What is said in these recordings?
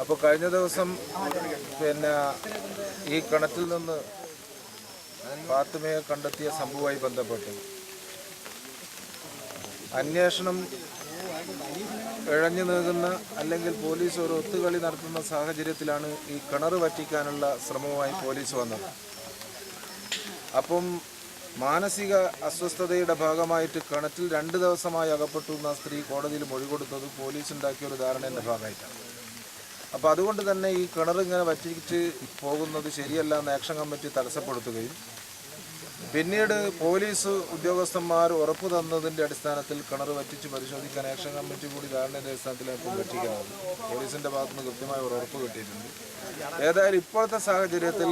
അപ്പോൾ കഴിഞ്ഞ ദിവസം പിന്നെ ഈ കിണറ്റിൽ നിന്ന് ഫാത്തിമയെ കണ്ടെത്തിയ സംഭവവുമായി ബന്ധപ്പെട്ട് അന്വേഷണം ഇഴഞ്ഞു നീങ്ങുന്ന അല്ലെങ്കിൽ പോലീസ് ഒരു ഒത്തുകളി നടത്തുന്ന സാഹചര്യത്തിലാണ് ഈ കിണർ വറ്റിക്കാനുള്ള ശ്രമവുമായി പോലീസ് വന്നത്. അപ്പം മാനസിക അസ്വസ്ഥതയുടെ ഭാഗമായിട്ട് കിണറ്റിൽ രണ്ട് ദിവസമായി അകപ്പെട്ടു എന്ന സ്ത്രീ കോടതിയിൽ മൊഴി കൊടുത്തത് പോലീസ് ഉണ്ടാക്കിയ ഒരു ധാരണയുടെ ഭാഗമായിട്ടാണ്. അപ്പോൾ അതുകൊണ്ട് തന്നെ ഈ കിണർ ഇങ്ങനെ വറ്റിച്ച് പോകുന്നത് ശരിയല്ല എന്ന് ആക്ഷൻ കമ്മിറ്റി തടസ്സപ്പെടുത്തുകയും പിന്നീട് പോലീസ് ഉദ്യോഗസ്ഥന്മാർ ഉറപ്പു തന്നതിന്റെ അടിസ്ഥാനത്തിൽ കിണർ വറ്റിച്ച് പരിശോധിക്കാൻ ആക്ഷൻ കമ്മിറ്റി കൂടി ധാരണയുടെ അടിസ്ഥാനത്തിൽ ഇപ്പോൾ പറ്റിക്കുന്നത് പോലീസിന്റെ ഭാഗത്തുനിന്ന് കൃത്യമായ ഒരു ഉറപ്പ് കിട്ടിയിട്ടുണ്ട്. ഏതായാലും ഇപ്പോഴത്തെ സാഹചര്യത്തിൽ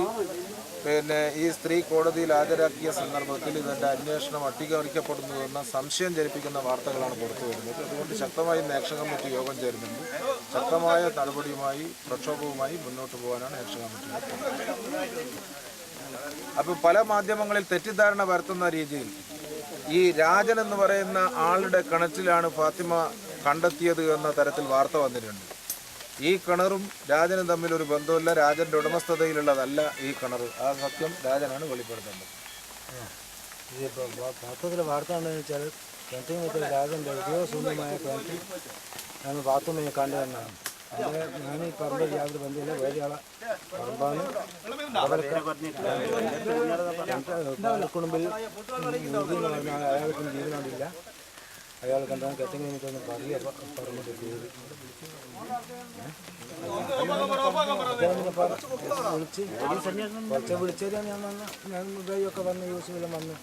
പിന്നെ ഈ സ്ത്രീ കോടതിയിൽ ഹാജരാക്കിയ സന്ദർഭത്തിൽ ഇതിന്റെ അന്വേഷണം അട്ടിമറിക്കപ്പെടുന്നു എന്ന സംശയം ജനിപ്പിക്കുന്ന വാർത്തകളാണ് പുറത്തു വരുന്നത്. അതുകൊണ്ട് ശക്തമായി ആക്ഷൻ കമ്മിറ്റി യോഗം ചേരുന്നുണ്ട്. ശക്തമായ നടപടിയുമായി പ്രക്ഷോഭവുമായി മുന്നോട്ട് പോകാനാണ് ആക്ഷൻ കമ്മിറ്റി അപ്പോൾ പല മാധ്യമങ്ങളിൽ തെറ്റിദ്ധാരണ വരുത്തുന്ന രീതിയിൽ ഈ രാജൻ എന്ന് പറയുന്ന ആളുടെ കിണറ്റിലാണ് ഫാത്തിമ കണ്ടെത്തിയത് എന്ന തരത്തിൽ വാർത്ത വന്നിട്ടുണ്ട്. ഈ കിണറും രാജനും തമ്മിൽ ഒരു ബന്ധമില്ല രാജന്റെ ഉടമസ്ഥതയിലുള്ളതല്ല ഈ കിണർ. ആ സത്യം രാജനാണ് വെളിപ്പെടുത്തേണ്ടത്. ഇതിപ്പോൾ പത്രത്തിൽ വാർത്ത വെച്ചാൽ ഞാൻ ബാത്റൂമിൽ കണ്ടതെന്നാണ് അങ്ങനെ ഞാൻ ഈ പറമ്പിൽ യാതൊരു ബന്ധമില്ല വേറെ ആളെ പറമ്പാണ് കുടുംബിൽ അയാൾക്കും ജീവനാണില്ല അയാൾ കണ്ടാൽ കെട്ടിങ് നിമിത്തൊന്ന് പറയുക പറഞ്ഞിട്ട് പേര്. വിളിച്ച് കുറച്ച് വിളിച്ചത് ഞാൻ വന്ന് ഞാൻ ഇവയൊക്കെ വന്ന് യൂസുഫിലും വന്ന്.